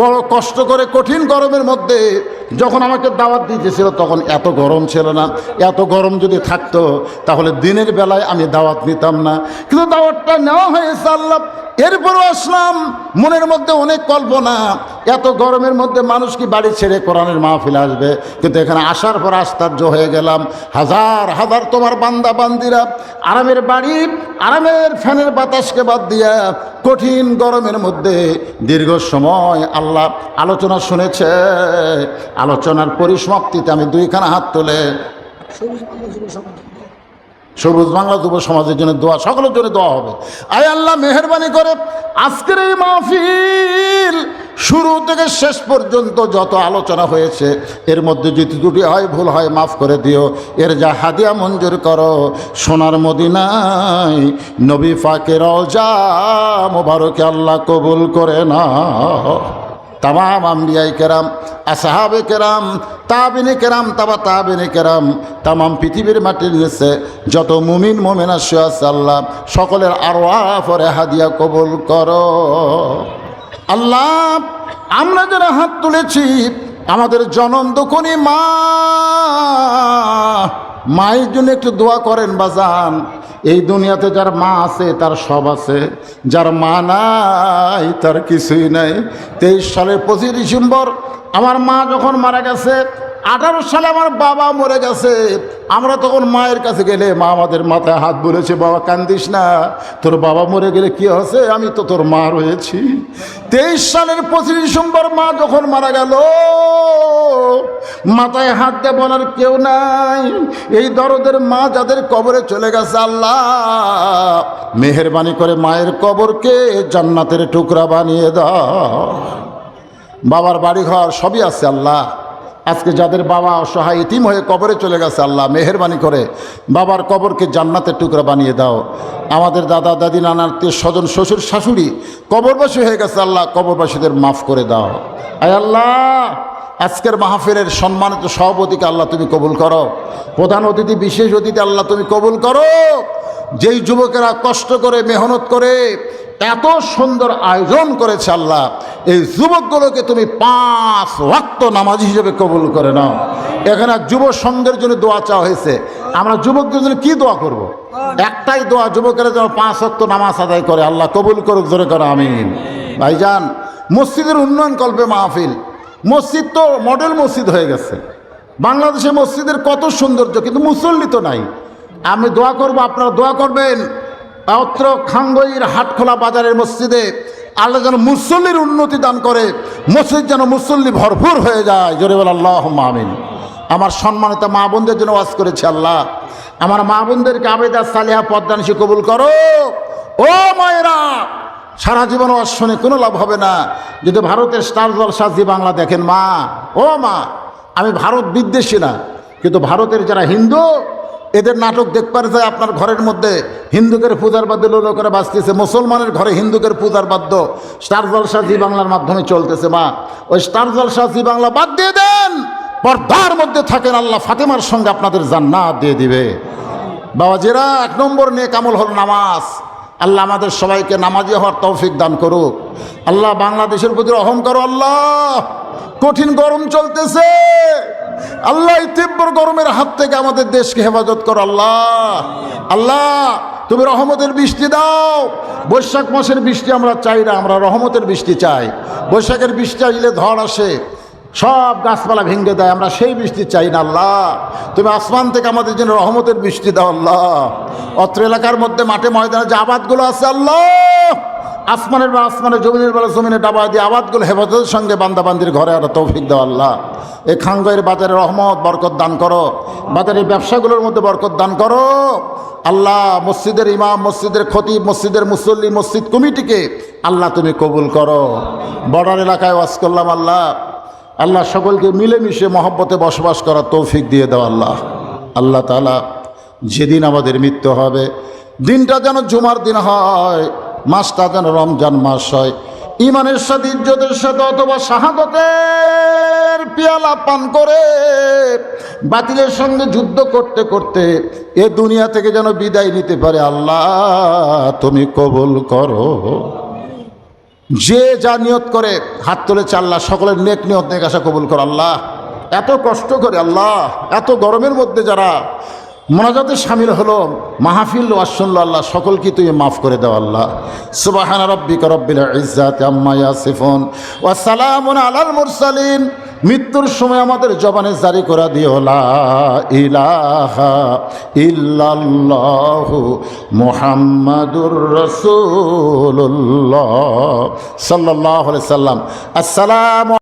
বড় কষ্ট করে কঠিন গরমের মধ্যে যখন আমাকে দাওয়াত দিতেছিল তখন এত গরম ছিল না, এত গরম যদি থাকত, তাহলে দিনের বেলায় আমি দাওয়াত নিতাম না। কিন্তু দাওয়াতটা নেওয়া হয়েছে আল্লাহ। এরপরও আসলাম, মনের মধ্যে অনেক কল্পনা এত গরমের মধ্যে মানুষ কি বাড়ি ছেড়ে কোরআনের মাহফিল আসবে? কিন্তু এখানে আসার পর আশ্চর্য হয়ে গেলাম। হাজার হাজার তোমার বান্দা, বান্দিরা, আরামের বাড়ি, আরামের ফ্যানের বাতাসকে বাদ দিয়া কঠিন গরমের মধ্যে দীর্ঘ সময় আল্লাহ আলোচনা শুনেছে। আলোচনার পরিসমাপ্তিতে আমি দুইখানা হাত তুলে সবুজ বাংলা যুব সমাজের জন্য দোয়া, সকলের জন্য দোয়া হবে। আয় আল্লাহ, মেহরবানি করে আজকের এই মাহফিল শুরু থেকে শেষ পর্যন্ত যত আলোচনা হয়েছে, এর মধ্যে যদি দুটি হয়, ভুল হয়, মাফ করে দিও। এর যা হাদিয়া মঞ্জুর করো, সোনার মদিনায় নবী ফাকের যা আল্লাহ কবুল করে না তামাম আম্বিয়াই কেরাম, আসাহাবে কেরাম, তাবিনে কেরাম, তাবা তাবিনে কেরাম, তামাম পৃথিবীর মাটির নিচে যত মুমিন, মোমেনা শুয়াস আল্লাহ, সকলের আরও পরে হাদিয়া কবুল করো। আল্লাহ, আমরা যারা হাত তুলেছি, আমাদের জনম দোকনি মা। মায়ের জন্য একটু দোয়া করেন বাজান। এই দুনিয়াতে যার মা আছে, তার সব আছে। যার মা নাই, তার কিছুই নাই। তেইশ সালের পঁচিশ ডিসেম্বর, আমার মা যখন মারা গেছে, আঠারো সালে আমার বাবা মরে গেছে। আমরা তখন মায়ের কাছে গেলে, মা, আমাদের মাথায় হাত বলেছে, বাবা, কান্দিস না। তোর বাবা মরে গেলে কি হচ্ছে আমি তো তোর মা রয়েছি। তেইশ সালের পঁচিশ ডিসেম্বর মা যখন মারা গেল, মাথায় হাত দিয়ে বলার কেউ নাই। এই দরদের মা যাদের কবরে চলে গেছে, আল্লাহ, মেহরবানি করে মায়ের কবরকে জান্নাতের টুকরা বানিয়ে দাও। বাবার বাড়ি ঘর সবই আছে, আল্লাহ। আজকে যাদের বাবা অসহায় ইতিম হয়ে কবরে চলে গেছে, আল্লাহ মেহরবানি করে। বাবার কবরকে জান্নাতের টুকরা বানিয়ে দাও। আমাদের দাদা, দাদি, নানার আত্মীয় স্বজন, শ্বশুর, শাশুড়ি কবরবাসী হয়ে গেছে, আল্লাহ কবরবাসীদের মাফ করে দাও। আয় আল্লাহ, আজকের মাহফিলের সম্মানিত সভাপতিকে আল্লাহ তুমি কবুল করো। প্রধান অতিথি, বিশেষ অতিথি, আল্লাহ তুমি কবুল করো। যেই যুবকেরা কষ্ট করে, মেহনত করে এত সুন্দর আয়োজন করেছে আল্লাহ, এই যুবকগুলোকে তুমি পাঁচ ওয়াক্ত নামাজ হিসেবে কবুল করে নাও। এখানে যুব সংঘের জন্য দোয়া চাওয়া হয়েছে। আমরা যুবকদের জন্য কি দোয়া করব। একটাই দোয়া যুবকেরা যেন পাঁচ ওয়াক্ত নামাজ আদায় করে। আল্লাহ কবুল করুক ধরে করো আমিন। ভাইজান, মসজিদের উন্নয়ন কল্পে মাহফিল। মসজিদ তো মডেল মসজিদ হয়ে গেছে। বাংলাদেশে মসজিদের কত সৌন্দর্য, কিন্তু মুসল্লি তো নাই। আমি দোয়া করব, আপনারা দোয়া করবেন। অত্র খাঙ্গইর হাটখোলা বাজারের মসজিদে আল্লাহ যেন মুসল্লির উন্নতি দান করে, মসজিদ যেন মুসল্লি ভরপুর হয়ে যায়। জোরে আল্লাহ আমিন। আমার সম্মানিত মা বোনদের জন্য ওয়াজ করেছে আল্লাহ। আমার মা বোনদেরকে আবেদা সালিহা পদ্মানিসি কবুল করো। ও মায়েরা, সারা জীবন ওয়াজ শুনে কোনো লাভ হবে না। যদি ভারতের স্টার জলসা জি বাংলা দেখেন মা, ও মা, আমি ভারত বিদ্বেষী না, কিন্তু ভারতের যারা হিন্দু এদের নাটক দেখবার যায় আপনার ঘরের মধ্যে হিন্দুকের পূজার বাদ্য লোকেরা বাঁচতেছে মুসলমানের ঘরে হিন্দুকের পূজার বাদ্য। স্টার জলসা জি বাংলার মাধ্যমে চলতেছে, মা। ওই স্টার জলসা জি বাংলা বাদ দিয়ে দেন। পর্দার মধ্যে থাকেন আল্লাহ ফাতেমার সঙ্গে আপনাদের জান্নাত দিয়ে দিবে। বাবাজিরা, এক নম্বর নিয়ে কামল হল নামাজ। আল্লাহ আমাদের সবাইকে নামাজি হওয়ার তৌফিক দান করুক। আল্লাহ বাংলাদেশের প্রতি অহংকার আল্লাহ। কঠিন গরম চলতেছে। আল্লাহ এই তীব্র গরমের হাত থেকে আমাদের দেশকে হেফাজত করো, আল্লাহ। আল্লাহ, তুমি রহমতের বৃষ্টি দাও। বৈশাখ মাসের বৃষ্টি আমরা চাই না, আমরা রহমতের বৃষ্টি চাই। বৈশাখের বৃষ্টি আসলে ধর আসে, সব গাছপালা ভেঙে দেয়, আমরা সেই বৃষ্টি চাই না, আল্লাহ। তুমি আসমান থেকে আমাদের জন্য রহমতের বৃষ্টি দাও, আল্লাহ। অত্র এলাকার মধ্যে মাঠে ময়দানে যে আবাদগুলো আছে, আল্লাহ। আসমানের বা আসমানের জমিনের বেলা জমিনে ডাবা দিয়ে আবাদগুলো হেফাজতের সঙ্গে বান্দাবান্দির ঘরে আর তৌফিক দেওয়া আল্লাহ। এই খাঙ্গের বাজারে রহমত, বরকত দান করো। বাজারের ব্যবসাগুলোর মধ্যে বরকত দান করো। আল্লাহ মসজিদের ইমাম, মসজিদের খতিব, মসজিদের মুসল্লি, মসজিদ কমিটিকে আল্লাহ তুমি কবুল করো। বর্ডার এলাকায় ওয়াজ করলাম, আল্লাহ। আল্লাহ সকলকে মিলেমিশে মহব্বতে বসবাস করার তৌফিক দিয়ে দেওয়া আল্লাহ। আল্লাহ তালা যেদিন আমাদের মৃত্যু হবে, দিনটা যেন জুমার দিন হয় মাসটা যেন রমজান মাস হয়। ইমানের সাথে ইজ্জতের সাথে অথবা শাহাদতের পিয়ালা পান করে বাতিলের সঙ্গে যুদ্ধ করতে করতে এ দুনিয়া থেকে যেন বিদায় নিতে পারে। আল্লাহ, তুমি কবুল করো। যে যা নিয়ত করে, হাত তুলে চাল্লা, সকলের নেক নিয়ত নেক আশা কবুল কর। আল্লাহ, এত কষ্ট করে, আল্লাহ, এত গরমের মধ্যে যারা মোনাজাতে সামিল হলো, মাহফিল ওয়াসল্লা আল্লাহ সকলকে তুই মাফ করে দাও আল্লাহ। সুবাহান রব্বিকা রব্বিল ইজ্জাত আম্মা ইয়াসিফুন, ওয়া সালামুন আলাল মুরসালিন। মৃত্যুর সময় আমাদের জবানে জারি করা দিও, লা ইলাহা ইল্লাল্লাহু মুহাম্মাদুর রাসূলুল্লাহ সাল্লাল্লাহু আলাইহি সাল্লাম। আসসালামু